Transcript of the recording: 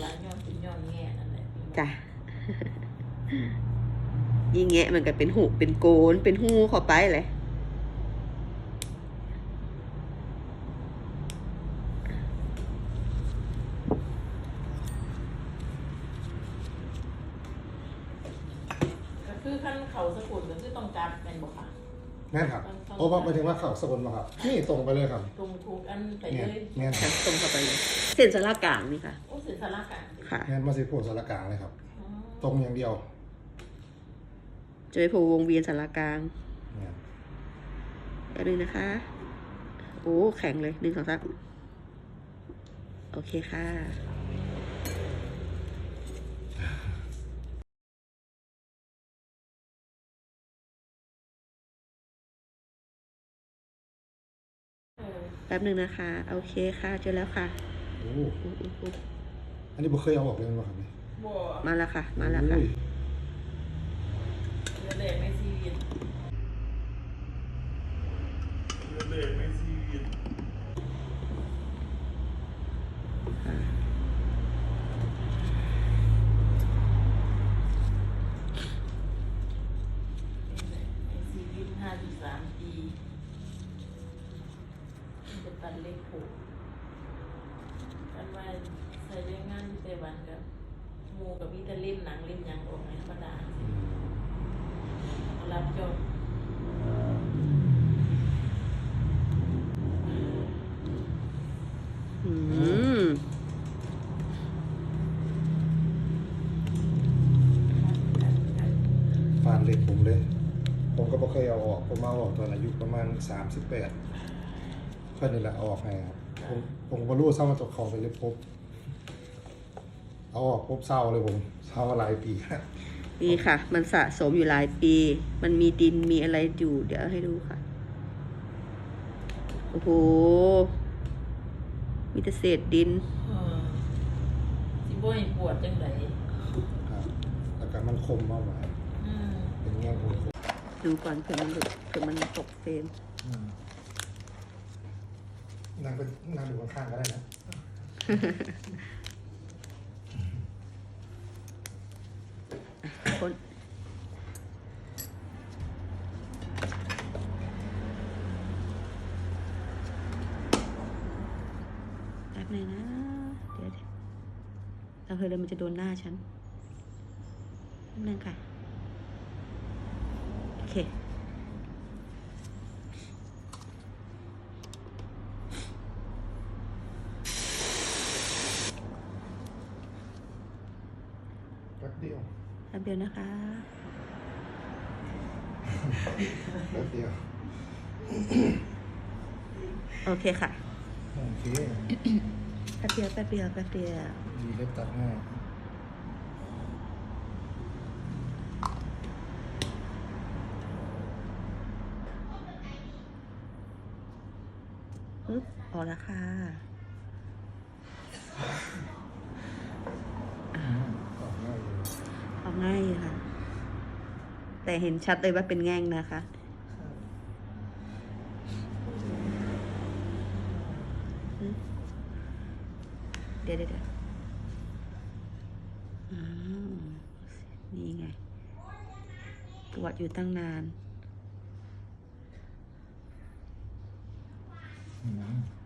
หลายย้อนเป็นย้อนแง่นั่นแหละจ้ะยิ่งแงะมันก็เป็นหูเป็นโกน เป็นหูเข้าไปเลยก็คือขั้นเขาสกุลก็คือต้องการเป็นบอกค่ะ แม่นครับโอ้ว่าหมายถึงว่าเขาสกลมาครับ นี่ตรงไปเลยครับตรงทุกอันไปเนี่เลยยแม่นคค่ะรับตรงเข้าไปเลยเส้นสลากลางนี่ค่ะ โอ้สิสาระกลางค่ะ แม่นมาสิโพสารกลางเลยครับ อ๋อตรงอย่างเดียวจะไปโพวงเวียนสลากลางแม่นเดี๋ยวนึงนะคะ โอ้ แข็งเลยหนึ่งสองสามโอเคค่ะ แป๊บหนึ่งนะคะ โอเคค่ะเจอแล้วค่ะโอ้อุ๊ยอุ๊ยอุ๊ยอันนี้บ่เคยเอาออกเลยมั้ยครับนี่บ่มาแล้วค่ะ มาแล้วค่ะ อุ้ยเรือแรกในชีวิตในชีวิตห้าสิบสามปีมัน จะตัดเล็กผูกกันว่าใส่เรื่องงานที่ไต้หวันกับหมูกับวิตาเล่นหนังเล่นหยังออกในธรรมดาเอารับจบอืมฟานเล็กผมเลย ผมก็บ่เคยเอาออก ผมเอาออกตอนอายุประมาณ38เพื่อนนี่แหละเอาออกให้ครับผมผมก็รู้เศร้ามาตกของไปเลยปุ๊บเอาออกปุ๊บเศร้าเลยผมเศร้ามาหลายปีนี่ค่ะ มันสะสมอยู่หลายปี มันมีดินมีอะไรอยู่ เดี๋ยวให้ดูค่ะ โอ้โห มีแต่เศษดินเออสิบ่ให้ปวดจังไดครับแล้วก็มันคมมากกว่าอืมเป็นแง่คมดูก่อนเผื่อมันหลุดเผื่อมันตกเฟรมอืม นั่งเป็นนั่งดูข้างๆก็ได้นะคนแป๊บหนึงนะ เดี๋ยวเดี๋ยวเอเฮ้ยแล้วมันจะโดนหน้าฉันแป๊บนึงค่ะ โอเค แป๊บเดียวแป๊บเดียวนะคะแป๊บเดียว โอเคค่ะ โอเค แป๊บเดียวแป๊บเดียวแป๊บเดียว ดีเล็บตัดง่ายปึ๊บออกแล้วค่ะ ออกง่ายเลย ออกง่ายอยู่ค่ะ แต่เห็นชัดเลยว่าเป็นแง่งนะคะ เดี๋ยวเดี๋ยวเดี๋ยวอ้าวนี่ไงตรวจอยู่ตั้งนานอืม